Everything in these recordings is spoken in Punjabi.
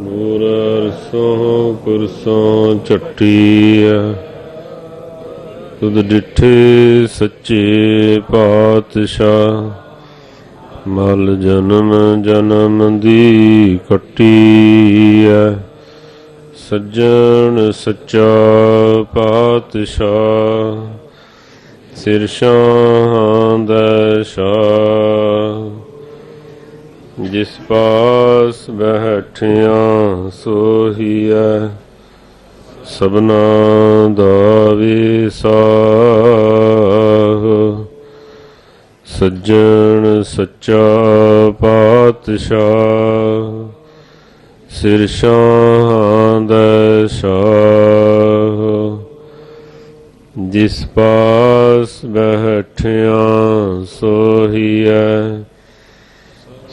ਨੂਰ ਅਰਸੋਂ ਕੁਰਸੋਂ ਚੱਟੀਐ ਤੁਧ ਡਿਠੇ ਸੱਚੇ ਪਾਤਸ਼ਾਹ, ਮਲ ਜਨਮ ਜਨਮ ਦੀ ਕੱਟੀਐ ਸੱਜਣ ਸੱਚਾ ਪਾਤਸ਼ਾਹ, ਸਿਰ ਸ਼ਾਹਾਂ ਦਾ ਸ਼ਾਹ ਜਿਸ ਪਾਸ ਬਹਿਠਿਆ ਸੋਹੀਐ, ਸਭਨਾ ਦਾ ਵਿਸਾਹ ਸੱਜਣ ਸੱਚਾ ਪਾਤਸ਼ਾਹ ਸਿਰ ਸ਼ਾਹਾਂ ਦਾ ਸ਼ਾਹ। ਜਿਸ ਪਾਸ ਬਹਿਠਿਆ ਸੋਹੀਐ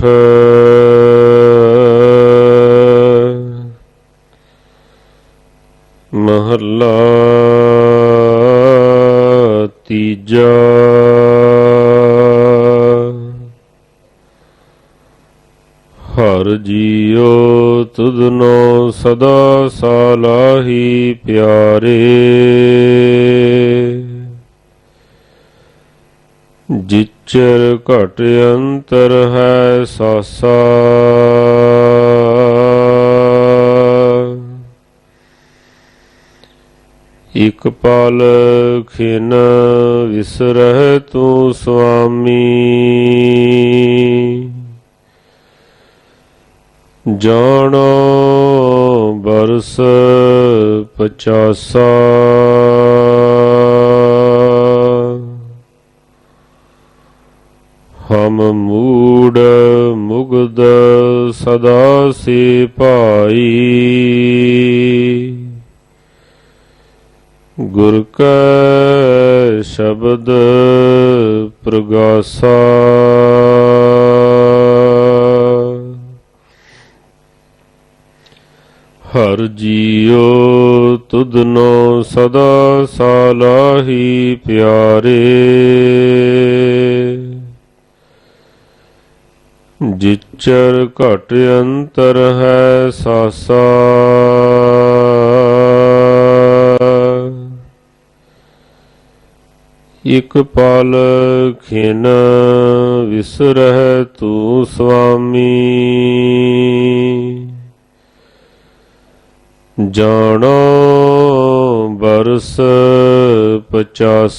ਸੋਰਠ ਮਹੱਲਾ ਤੀਜਾ ਹਰ ਜੀਉ ਤੁਧਨੋ ਸਦਾ ਸਾਲਾਹੀ ਪਿਆਰੇ ਜਿਚਰ ਘਟ ਅੰਤਰ ਹੈ ਸਾਸਾ। ਇਕ ਪਲ ਖਿਨ ਵਿਸਰਹਿ ਤੂੰ ਸੁਆਮੀ। ਜਾਣੋ ਬਰਸ ਪਚਾਸਾ। ਹਮ ਮੂੜ ਮੁਗਦ ਸਦਾ ਸੇ ਭਾਈ। ਗੁਰ ਕੈ ਸ਼ਬਦ ਪ੍ਰਗਾਸਾ। ਹਰ ਜੀਉ ਤੁਧਨੋ ਸਦਾ ਸਾਲਾਹੀ ਪਿਆਰੇ। जिचर घट अंतर है सासा ਇਕ ਪਲ ਖਿਨ ਵਿਸਰਹਿ ਤੂ ਸੁਆਮੀ ਜਾਣੋ ਬਰਸ 50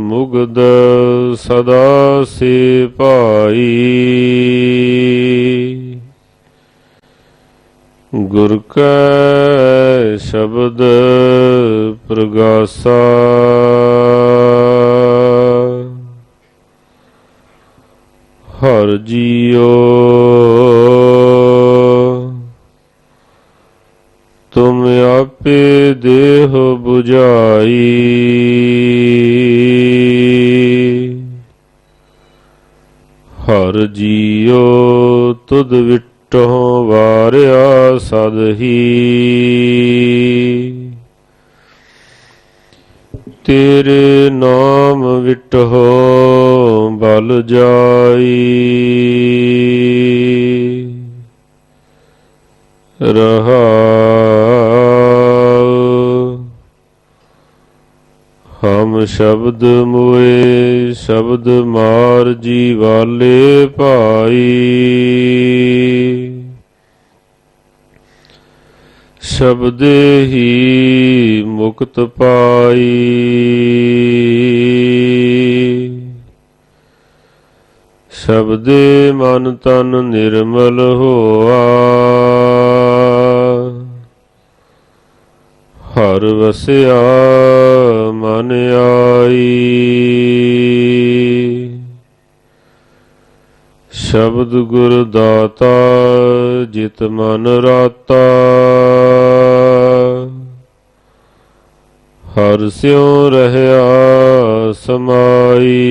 ਮੁਗਦ ਸਦਾ ਸੇ ਭਾਈ ਗੁਰ ਕੈ ਸ਼ਬਦ ਪ੍ਰਗਾਸਾ। ਹਰ ਜੀਓ ਤੁਮ ਆਪੇ ਦੇਹ 부ਝਾਈ ਹਰ ਜੀਉ ਤੁਧ ਵਿਟਹੁ ਵਾਰਿਆ ਸਦਹੀ ਤੇਰੇ ਨਾਮ ਵਿਟਹੁ ਬਲ ਜਾਈ। ਰਹਾਉ ਸ਼ਬਦ ਮੋਏ, ਸ਼ਬਦ ਮਾਰ ਜੀ ਵਾਲੇ ਭਾਈ। ਸ਼ਬਦੇ ਹੀ ਮੁਕਤ ਪਾਈ। ਸ਼ਬਦੇ ਮਨ ਤਨ ਨਿਰਮਲ ਹੋਆ। ਹਰ ਵਸਿਆ ਮਨ ਆਈ। ਸ਼ਬਦ ਗੁਰ ਦਾਤਾ ਜਿਤ ਮਨ ਰਾਤਾ। ਹਰ ਸਿਉ ਰਹਿਆ ਸਮਾਈ।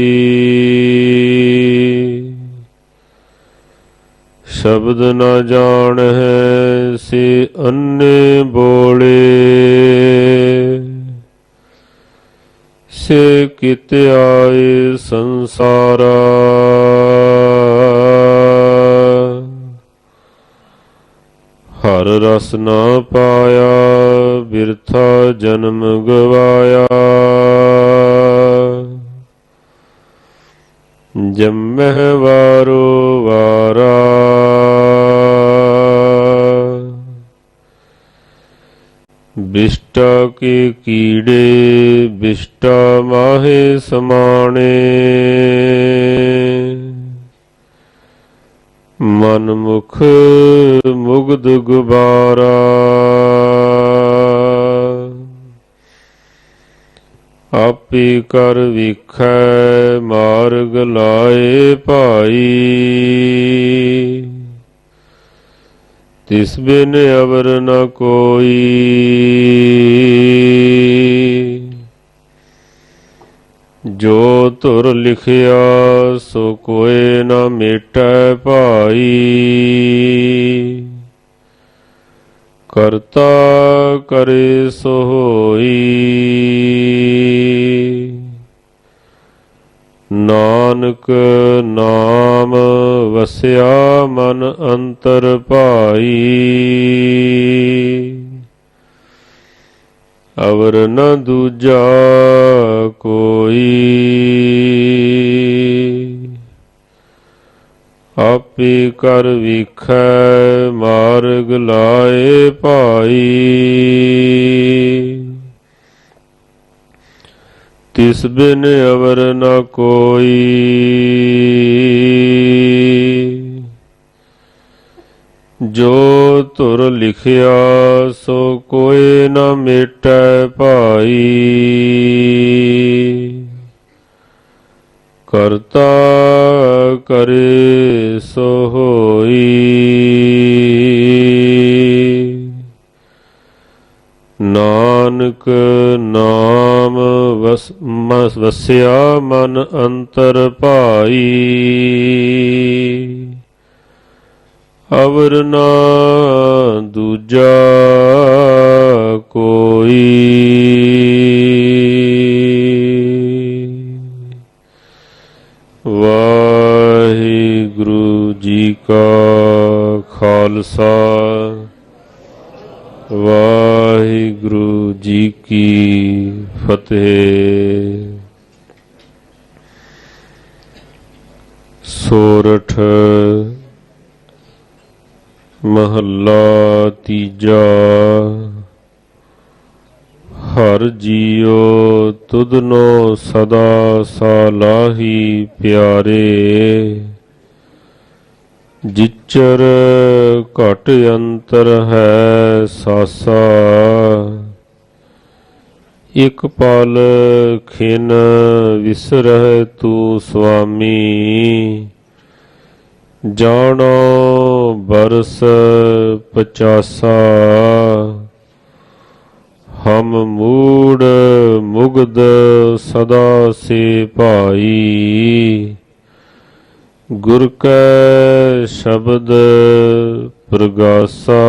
ਸ਼ਬਦ ਨ ਜਾਣ ਹੈ ਸੇ ਅੰਨੇ ਬੋਲੇ। ਸੇ ਕਿਤ ਆਏ ਸੰਸਾਰਾ। ਹਰ ਰਸ ਨਾ ਪਾਇਆ ਬਿਰਥਾ ਜਨਮ ਗਵਾਇਆ। ਜੰਮਹਿ ਵਾਰੋ ਵਾਰਾ। ਬਿਸ਼ਟਾ ਕੇ ਕੀੜੇ, ਬਿਸ਼ਟਾ ਮਾਹੇ ਸਮਾਣੇ। ਮਨ ਮੁਖ ਮੁਗਧ ਗੁਬਾਰਾ। ਆਪੇ ਕਰ ਵਿਖੈ ਮਾਰਗ ਲਾਏ ਭਾਈ। ਤਿਸ ਬਿਨ ਅਵਰ ਨ ਕੋਈ। ਜੋ ਤੁਰ ਲਿਖਿਆ, ਸੋ ਕੋਏ ਨ ਮੇਟੈ ਭਾਈ। ਕਰਤਾ ਕਰੇ ਸੋ ਹੋਈ। ਨਾਨਕ ਨਾਮ ਵਸਿਆ ਮਨ ਅੰਤਰ ਭਾਈ। ਅਵਰ ਨ ਦੂਜਾ ਕੋਈ। ਆਪੇ ਕਰ ਵਿਖੈ ਮਾਰਗ ਲਾਏ ਭਾਈ। ਤਿਸ ਬਿਨ ਅਵਰ ਨ ਕੋਈ। ਜੋ ਤੁਰ ਲਿਖਿਆ, ਸੋ ਕੋਏ ਨ ਮੇਟੈ ਭਾਈ। ਕਰਤਾ ਕਰੇ ਸੋ ਹੋਈ। ਨਾਨਕ ਵਸਿਆ ਮਨ ਅੰਤਰ ਭਾਈ। ਅਵਰ ਨਾ ਦੂਜਾ ਕੋਈ। ਵਾਹਿਗੁਰੂ ਜੀ ਕਾ ਖਾਲਸਾ। ਵਾਹਿਗੁਰੂ ਜੀ ਕੀ ਫਤਿਹ। ਸੋਰਠ, ਮਹੱਲਾ ਤੀਜਾ, ਹਰ ਜੀਉ ਤੁਧਨੋ ਸਦਾ ਸਾਲਾਹੀ ਪਿਆਰੇ। ਜਿਚਰ ਘਟ ਅੰਤਰ ਹੈ ਸਾਸਾ, ਇਕ ਪਲ ਖਿਨ ਵਿਸਰਹਿ ਤੂੰ ਸੁਆਮੀ ਜਾਣੋ ਬਰਸ ਪਚਾਸਾ ਹਮ ਮੂੜ ਮੁਗਦ ਸਦਾ ਸੇ ਭਾਈ। ਗੁਰ ਕੈ ਸ਼ਬਦ ਪ੍ਰਗਾਸਾ।